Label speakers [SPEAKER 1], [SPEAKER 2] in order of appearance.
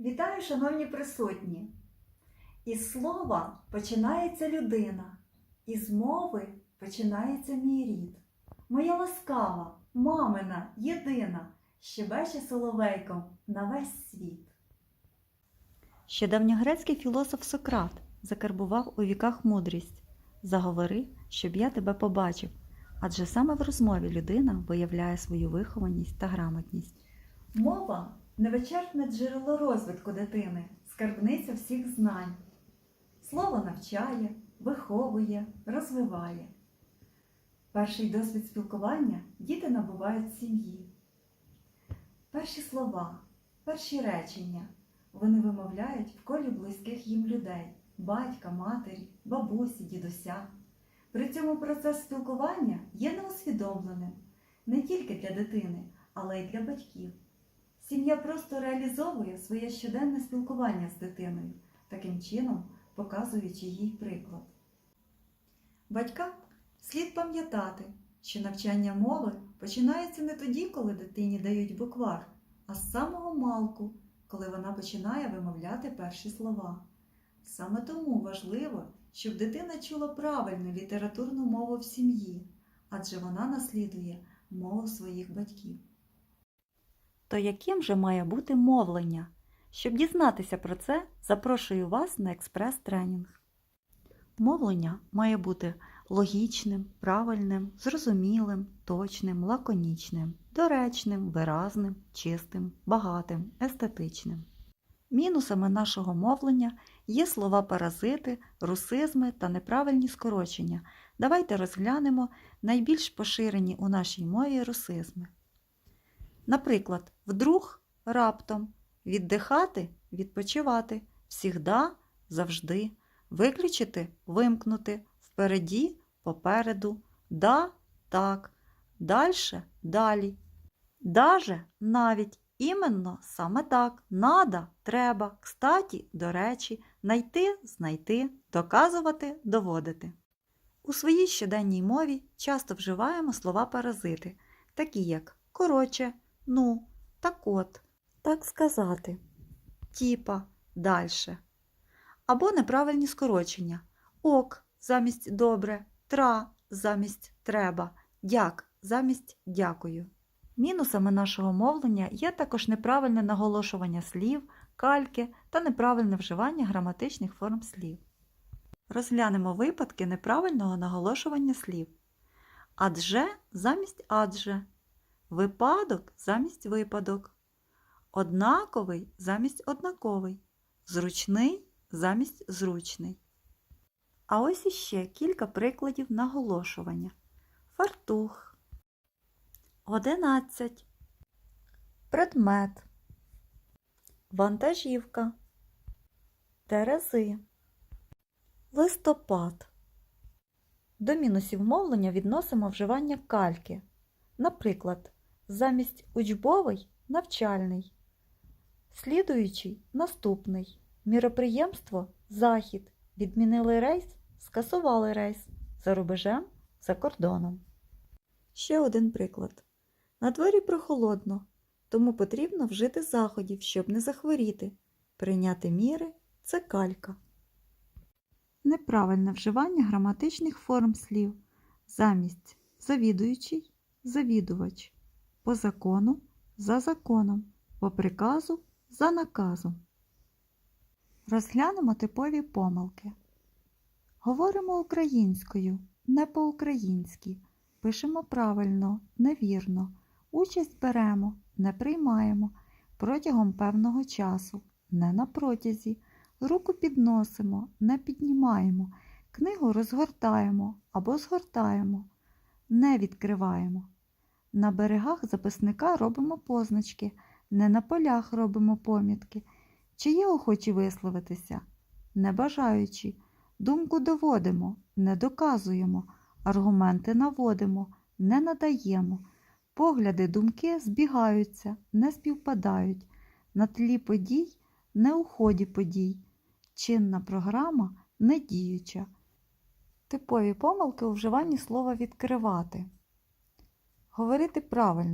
[SPEAKER 1] Вітаю, шановні присутні! Із слова починається людина, із мови починається мій рід. Моя ласкава, мамина, єдина, щебече соловейком на весь світ. Ще давньогрецький філософ Сократ закарбував у віках мудрість Заговори, щоб я тебе побачив, адже саме в розмові людина виявляє свою вихованість та грамотність. Мова невичерпне джерело розвитку дитини, скарбниця всіх знань. Слово навчає, виховує, розвиває. Перший досвід спілкування діти набувають з сім'ї. Перші слова, перші речення вони вимовляють в колі близьких їм людей батька, матері, бабусі, дідуся. При цьому процес спілкування є неусвідомленим не тільки для дитини, але й для батьків. Сім'я просто реалізовує своє щоденне спілкування з дитиною, таким чином показуючи їй приклад. Батькам слід пам'ятати, що навчання мови починається не тоді, коли дитині дають буквар, а з самого малку, коли вона починає вимовляти перші слова. Саме тому важливо, щоб дитина чула правильну літературну мову в сім'ї, адже вона наслідує мову своїх батьків. То яким же має бути мовлення? Щоб дізнатися про це, запрошую вас на експрес-тренінг. Мовлення має бути логічним, правильним, зрозумілим, точним, лаконічним, доречним, виразним, чистим, багатим, естетичним. Мінусами нашого мовлення є слова паразити, русизми та неправильні скорочення. Давайте розглянемо найбільш поширені у нашій мові русизми. Наприклад, вдруг раптом, віддихати відпочивати, всігда завжди, виключити вимкнути, впереді попереду, да так, дальше далі. Даже навіть іменно саме так, надо треба, кстаті до речі, найти знайти, доказувати доводити. У своїй щоденній мові часто вживаємо слова паразити, такі як короче, ну, так от, так сказати, тіпа, дальше. Або неправильні скорочення ок замість добре, тра замість треба, дяк замість дякую. Мінусами нашого мовлення є також неправильне наголошування слів, кальки та неправильне вживання граматичних форм слів. Розглянемо випадки неправильного наголошування слів. Адже замість адже, випадок замість випадок, однаковий замість однаковий, зручний замість зручний. А ось іще кілька прикладів наголошування. Фартух, одинадцять, предмет, вантажівка, терези, листопад. До мінусів мовлення відносимо вживання кальки. Наприклад, замість учбовий навчальний, слідуючий наступний, міроприємство захід, відмінили рейс, скасували рейс, за рубежем, за кордоном. Ще один приклад. На дворі прохолодно, тому потрібно вжити заходів, щоб не захворіти. Прийняти міри це калька. Неправильне вживання граматичних форм слів замість завідуючий завідувач, по закону за законом, по приказу за наказом. Розглянемо типові помилки. Говоримо українською, не по-українськи. Пишемо правильно, невірно. Участь беремо, не приймаємо протягом певного часу, не на протязі. Руку підносимо, не піднімаємо. Книгу розгортаємо або згортаємо, не відкриваємо. На берегах записника робимо позначки, не на полях робимо помітки. Чи є охочі висловитися? Не бажаючи. Думку доводимо, не доказуємо, аргументи наводимо, не надаємо. Погляди, думки збігаються, не співпадають. На тлі подій, не у ході подій. Чинна програма не діюча. Типові помилки у вживанні слова відкривати. Говорити правильно.